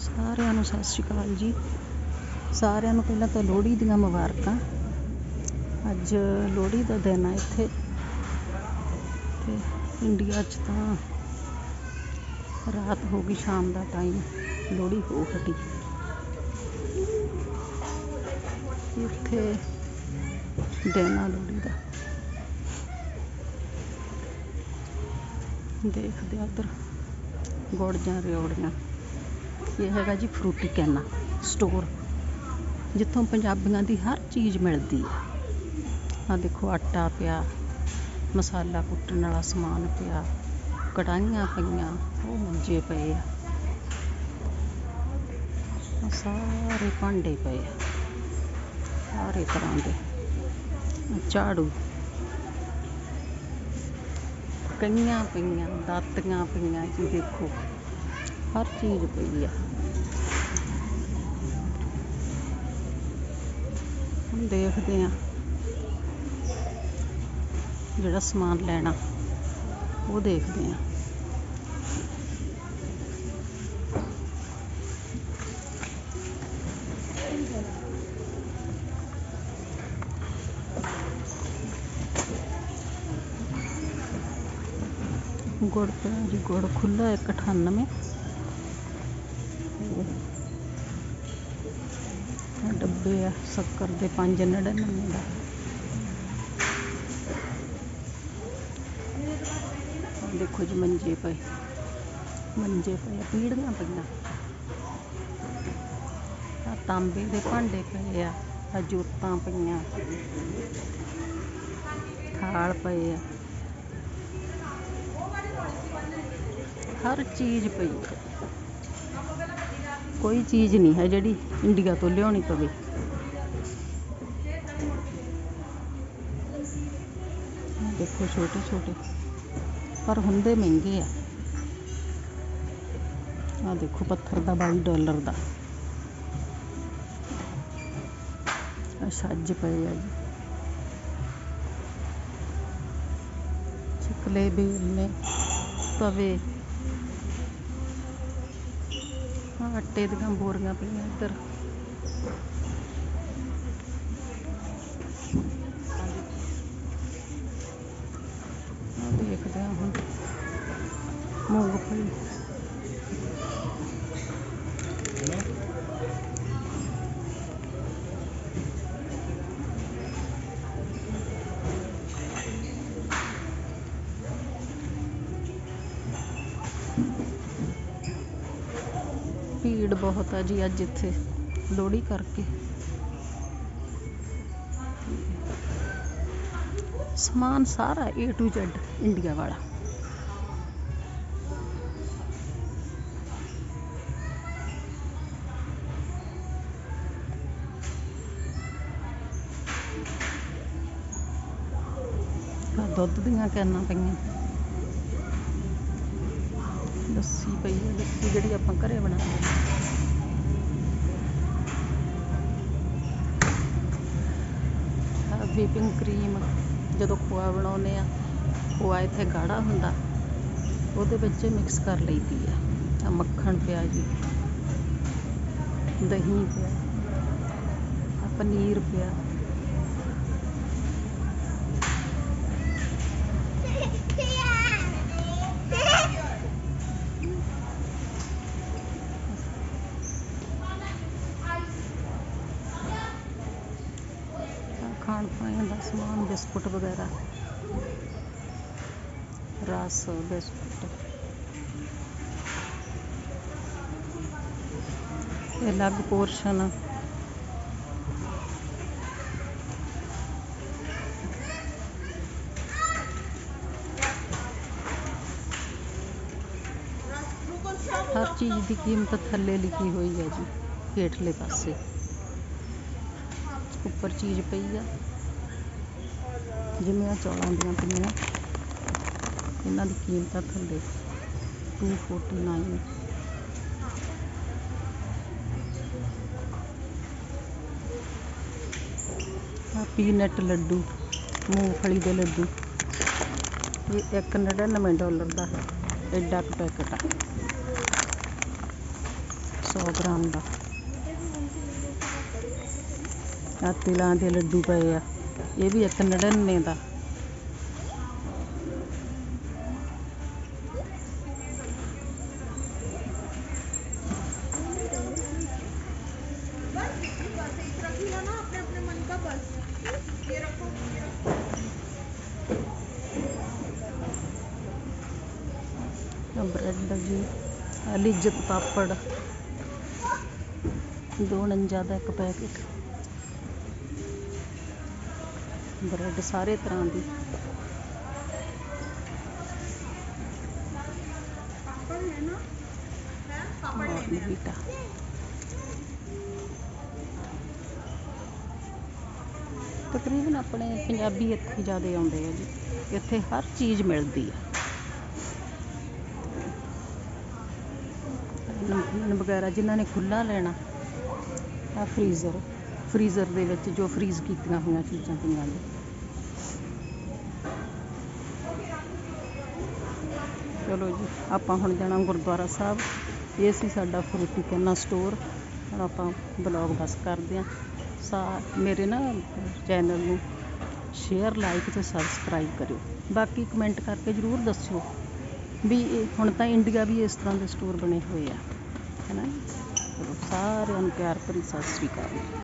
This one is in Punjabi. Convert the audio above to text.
ਸਾਰਿਆਂ ਨੂੰ ਸਤਿ ਸ਼੍ਰੀ ਅਕਾਲ ਜੀ। ਸਾਰਿਆਂ ਨੂੰ ਪਹਿਲਾਂ ਤਾਂ ਲੋਹੜੀ ਦੀਆਂ ਮੁਬਾਰਕਾਂ। ਅੱਜ ਲੋਹੜੀ ਦਾ ਦਿਨ ਆ ਇੱਥੇ। ਤੇ ਇੰਡੀਆ 'ਚ ਤਾਂ ਰਾਤ ਹੋ ਗਈ, ਸ਼ਾਮ ਦਾ ਟਾਈਮ ਲੋਹੜੀ ਹੋ ਹਟੀ। ਇੱਥੇ ਦਿਨ ਆ ਲੋਹੜੀ ਦਾ। ਦੇਖਦੇ ਆ ਉੱਧਰ ਗੋੜ ਜਾਂ ਰਿਓੜੀਆਂ। ਇਹ ਹੈਗਾ ਜੀ ਫਰੂਟੀ ਕੈਨਾ ਸਟੋਰ, ਜਿੱਥੋਂ ਪੰਜਾਬੀਆਂ ਦੀ ਹਰ ਚੀਜ਼ ਮਿਲਦੀ ਹੈ। ਆ ਦੇਖੋ ਆਟਾ ਪਿਆ, ਮਸਾਲਾ ਕੁੱਟਣ ਵਾਲਾ ਸਮਾਨ ਪਿਆ, ਕੜਾਹੀਆਂ ਪਈਆਂ, ਉਹ ਮੰਜੇ ਪਏ ਆ। ਸਾਰੇ ਭਾਂਡੇ ਪਏ ਆ, ਸਾਰੇ ਤਰ੍ਹਾਂ ਦੇ। ਝਾੜੂ। ਕਈਆਂ ਪਈਆਂ, ਦਾਤੀਆਂ ਪਈਆਂ ਜੀ ਦੇਖੋ, ਹਰ ਚੀਜ਼ ਪਈ ਆ ਹੁਣ ਦੇਖਦੇ ਆ ਜਿਹੜਾ ਸਮਾਨ ਲੈਣਾ ਉਹ ਦੇਖਦੇ ਆ ਗੁੜ ਪਿਆ ਜੀ ਗੁੜ ਖੁੱਲਾ 198 ਡੱਬੇ ਆ ਸ਼ੱਕਰ ਦੇ 599 ਦਾ ਦੇਖੋ ਜੀ ਮੰਜੇ ਪਏ। ਮੰਜੇ ਪਏ ਆ, ਪੀੜ੍ਹੀਆਂ ਪਈਆਂ। ਆ ਤਾਂਬੇ ਦੇ ਭਾਂਡੇ ਪਏ ਆ ਆ ਜੋਤਾਂ ਪਈਆਂ। ਥਾਲ ਪਏ ਆ। ਹਰ ਚੀਜ਼ ਪਈ। ਹੈ ਕੋਈ ਚੀਜ਼ ਨਹੀਂ ਹੈ ਜਿਹੜੀ ਇੰਡੀਆ ਤੋਂ ਲਿਆਉਣੀ ਪਵੇ ਆਹ ਦੇਖੋ ਛੋਟੇ ਛੋਟੇ ਪਰ ਹੁੰਦੇ ਮਹਿੰਗੇ ਆ ਆ ਦੇਖੋ ਪੱਥਰ ਦਾ 22 ਡਾਲਰ ਦਾ ਆ ਛੱਜ ਪਏ ਆ ਜੀ ਚਿਕਲੇ ਬੇਲ ਨੇ ਤਵੇ ਆਟੇ ਦੀਆਂ ਬੋਰੀਆਂ ਪਈਆਂ ਇੱਧਰ। ਆਹ ਦੇਖਦੇ ਆ ਹੁਣ। ਮੂੰਗਫਲੀ ਭੀੜ ਬਹੁਤ ਆ ਜੀ ਅੱਜ ਇੱਥੇ, ਲੋਹੜੀ ਕਰਕੇ। ਸਮਾਨ ਸਾਰਾ A to Z ਇੰਡੀਆ ਵਾਲਾ। ਦੁੱਧ ਦੀਆਂ ਕੈਨਾਂ ਪਈਆਂ। ਲੱਸੀ ਪਈ ਹੈ ਲੱਸੀ ਜਿਹੜੀ ਆਪਾਂ ਘਰੇ ਬਣਾਉਂਦੇ ਹਾਂ ਵਿਪਿੰਗ ਕਰੀਮ ਜਦੋਂ ਖੋਆ ਬਣਾਉਂਦੇ ਹਾਂ ਖੋਆ ਇੱਥੇ ਗਾੜਾ ਹੁੰਦਾ, ਉਹਦੇ ਵਿੱਚ ਮਿਕਸ ਕਰ ਲਈਦੀ ਆ। ਆ ਮੱਖਣ ਪਿਆ ਜੀ ਦਹੀਂ ਪਿਆ ਆ ਪਨੀਰ ਪਿਆ ਖਾਣ ਪਾਣ ਦਾ ਸਮਾਨ ਬਿਸਕੁਟ ਵਗੈਰਾ ਰਸ ਬਿਸਕੁਟ ਇਹ ਅਲੱਗ ਪੋਰਸ਼ਨ ਹਰ ਚੀਜ਼ ਦੀ ਕੀਮਤ ਥੱਲੇ ਲਿਖੀ ਹੋਈ ਹੈ ਜੀ ਹੇਠਲੇ ਪਾਸੇ ਉੱਪਰ ਚੀਜ਼ ਪਈ ਆ ਜਿਵੇਂ ਆ ਚੌਲਾਂ ਦੀਆਂ ਪਈਆਂ, ਇਹਨਾਂ ਦੀ ਕੀਮਤ ਆ ਥੱਲੇ 249 ਆ ਪੀਨਟ ਲੱਡੂ, ਮੂੰਗਫਲੀ ਦੇ ਲੱਡੂ। ਇਹ 199 ਡਾਲਰ ਦਾ ਹੈ, ਐਡਾ ਕੁ ਪੈਕਟ ਆ। 100 ਗ੍ਰਾਮ ਦਾ। ਆ ਤਿਲਾਂ ਦੇ ਲੱਡੂ ਪਏ ਆ। ये भी കന്നഡന്നേതാ ब्रेड जी अली पापड़। दो नंजादा एक पैकेट। ਉਣੰਜਾ ਦਾ ਇੱਕ ਪੈਕੇਟ ਬ੍ਰੈਡ ਸਾਰੇ ਤਰ੍ਹਾਂ ਦੀ। ਬੀਟਾ ਤਕਰੀਬਨ ਆਪਣੇ ਪੰਜਾਬੀ ਇੱਥੇ ਜ਼ਿਆਦਾ ਆਉਂਦੇ ਆ ਜੀ। ਇੱਥੇ ਹਰ ਚੀਜ਼ ਮਿਲਦੀ ਆ। ਨਮਕੀਨ ਵਗੈਰਾ ਜਿਨ੍ਹਾਂ ਨੇ ਖੁੱਲਾ ਲੈਣਾ ਆ ਫਰੀਜ਼ਰ ਫਰੀਜ਼ਰ ਦੇ ਵਿੱਚ ਜੋ ਫਰੀਜ਼ ਕੀਤੀਆਂ ਹੋਈਆਂ ਚੀਜ਼ਾਂ ਪਈਆਂ ਨੇ। ਚਲੋ ਜੀ, ਆਪਾਂ ਹੁਣ ਜਾਣਾ ਗੁਰਦੁਆਰਾ ਸਾਹਿਬ। ਇਹ ਸੀ ਸਾਡਾ ਫਰੂਟੀ ਕੈਨਾ ਸਟੋਰ ਹੁਣ ਆਪਾਂ ਬਲੌਗ ਬਸ ਕਰਦੇ ਹਾਂ। ਸਾ, ਮੇਰੇ ਨਾ ਚੈਨਲ ਨੂੰ ਸ਼ੇਅਰ ਲਾਈਕ ਤੇ ਸਬਸਕ੍ਰਾਈਬ ਕਰਿਓ। ਬਾਕੀ ਕਮੈਂਟ ਕਰਕੇ ਜਰੂਰ ਦੱਸਿਓ ਵੀ ਇਹ ਹੁਣ ਤਾਂ ਇੰਡੀਆ ਵੀ ਇਸ ਤਰ੍ਹਾਂ ਦੇ ਸਟੋਰ ਬਣੇ ਹੋਏ ਆ। ਹੈ ਨਾ? ਚਲੋ, ਸਾਰਿਆਂ ਨੂੰ ਪਿਆਰ ਭਰੀ ਸਤਿ ਸ੍ਰੀ ਅਕਾਲ।